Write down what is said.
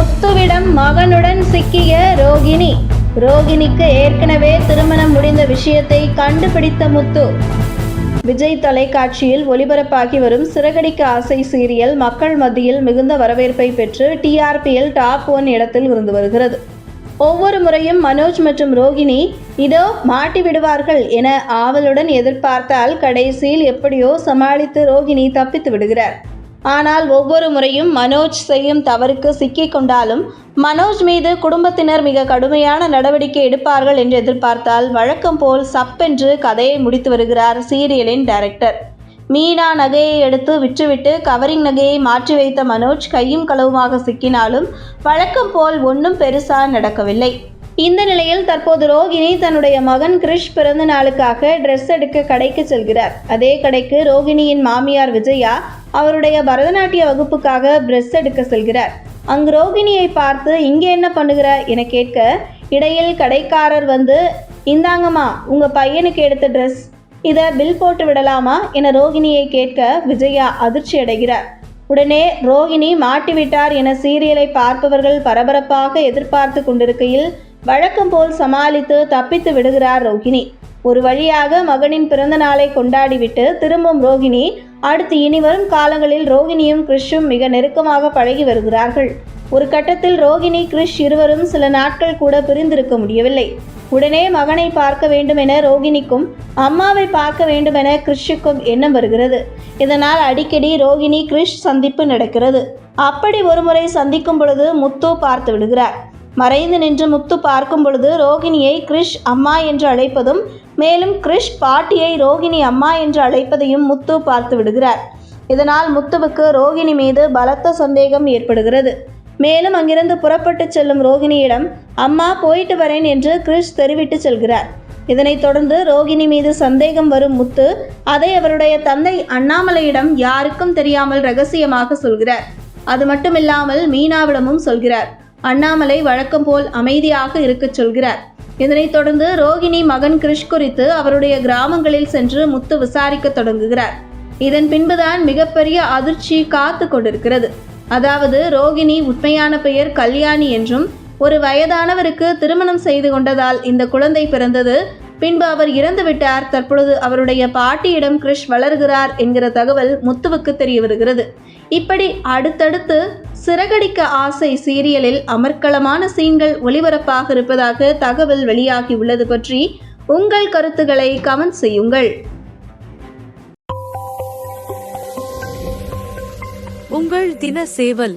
முத்துவிடம் மகனுடன் சிக்கிய ரோகிணி. ரோகிணிக்கு ஏற்கனவே திருமணம் முடிந்த விஷயத்தை கண்டுபிடித்த முத்து. விஜய் தொலைக்காட்சியில் ஒளிபரப்பாகி வரும் சிறகடிக்க ஆசை சீரியல் மக்கள் மத்தியில் மிகுந்த வரவேற்பை பெற்று டிஆர்பியில் டாப் ஒன் இடத்தில் இருந்து வருகிறது. ஒவ்வொரு முறையும் மனோஜ் மற்றும் ரோகிணி இதோ மாட்டி விடுவார்கள் என ஆவலுடன் எதிர்பார்த்தால் கடைசியில் எப்படியோ சமாளித்து ரோகிணி தப்பித்து விடுகிறார். ஆனால் ஒவ்வொரு முறையும் மனோஜ் செய்யும் தவறுக்கு சிக்கிக் கொண்டாலும் மனோஜ் மீது குடும்பத்தினர் மிக கடுமையான நடவடிக்கை எடுப்பார்கள் என்று எதிர்பார்த்தால் வழக்கம் போல் சப்பென்று கதையை முடித்து வருகிறார் சீரியலின் டைரக்டர். மீனா நகையை எடுத்து விற்றுவிட்டு கவரிங் நகையை மாற்றி வைத்த மனோஜ் கையும் களவுமாக சிக்கினாலும் வழக்கம் போல் ஒன்றும் பெருசா நடக்கவில்லை. இந்த நிலையில் தற்போது ரோகிணி தன்னுடைய மகன் கிரிஷ் பிறந்த நாளுக்காக ட்ரெஸ் எடுக்க கடைக்கு செல்கிறார். அதே கடைக்கு ரோகிணியின் மாமியார் விஜயா அவருடைய பரதநாட்டிய வகுப்புக்காக ட்ரெஸ் எடுக்க செல்கிறார். அங்கு ரோகிணியை பார்த்து இங்கே என்ன பண்ணுகிற என கேட்க இடையில் கடைக்காரர் வந்து இந்தாங்கம்மா உங்க பையனுக்கு எடுத்த ட்ரெஸ் இதை பில் போட்டு விடலாமா? என ரோகிணியை கேட்க விஜயா அதிர்ச்சி அடைகிறார். உடனே ரோகிணி மாட்டிவிட்டார் என சீரியலை பார்ப்பவர்கள் பரபரப்பாக எதிர்பார்த்து கொண்டிருக்கையில் வழக்கம் போல் சமாளித்து தப்பித்து விடுகிறார் ரோகிணி ஒரு வழியாக மகனின் பிறந்த நாளை கொண்டாடிவிட்டு திரும்பும் ரோகிணி அடுத்து இனிவரும் காலங்களில் ரோகிணியும் கிறிஷும் மிக நெருக்கமாக பழகி வருகிறார்கள். ஒரு கட்டத்தில் ரோகிணி கிறிஷ் இருவரும் சில நாட்கள் கூட பிரிந்திருக்க முடியவில்லை. உடனே மகனை பார்க்க வேண்டும் என ரோகிணிக்கும் அம்மாவை பார்க்க வேண்டும் என கிறிஷுக்கும் எண்ணம் வருகிறது. இதனால் அடிக்கடி ரோகிணி கிறிஷ் சந்திப்பு நடக்கிறது. அப்படி ஒருமுறை சந்திக்கும் பொழுது முத்து பார்த்து விடுகிறார். மறைந்து நின்று முத்து பார்க்கும் பொழுது ரோகிணியை கிறிஷ் அம்மா என்று அழைப்பதும் மேலும் கிறிஷ் பாட்டியை ரோகிணி அம்மா என்று அழைப்பதையும் முத்து பார்த்து விடுகிறார். இதனால் முத்துவுக்கு ரோகிணி மீது பலத்த சந்தேகம் ஏற்படுகிறது. மேலும் அங்கிருந்து புறப்பட்டு செல்லும் ரோகிணியிடம் அம்மா போயிட்டு வரேன் என்று கிறிஷ் தெரிவித்து செல்கிறார். இதனைத் தொடர்ந்து ரோகிணி மீது சந்தேகம் வரும் முத்து அதை அவருடைய தந்தை அண்ணாமலையிடம் யாருக்கும் தெரியாமல் ரகசியமாக சொல்கிறார். அது மட்டுமில்லாமல் மீனாவிடமும் சொல்கிறார். அண்ணாமலை வழக்கம் போல் அமைதியாக இருக்கச் சொல்கிறார். இதனைத் தொடர்ந்து ரோகிணி மகன் கிரிஷ் குறித்து அவருடைய கிராமங்களில் சென்று முத்து விசாரிக்க தொடங்குகிறார். இதன் பின்புதான் மிகப்பெரிய அதிர்ச்சி காத்து கொண்டிருக்கிறது. அதாவது ரோகிணி உண்மையான பெயர் கல்யாணி என்றும் ஒரு வயதானவருக்கு திருமணம் செய்து கொண்டதால் இந்த குழந்தை பிறந்தது பின்பு அவர் இறந்துவிட்டார் தற்பொழுது அவருடைய பாட்டியிடம் கிரிஷ் வளர்கிறார் என்கிற தகவல் முத்துவுக்கு தெரிய வருகிறது இப்படி அடுத்தடுத்து சிறகடிக்க ஆசை சீரியலில் அமர்க்களமான சீன்கள் ஒளிபரப்பாக இருப்பதாக தகவல் வெளியாகி உள்ளது பற்றி உங்கள் கருத்துக்களை கமெண்ட் செய்யுங்கள். உங்கள் தின சேவல்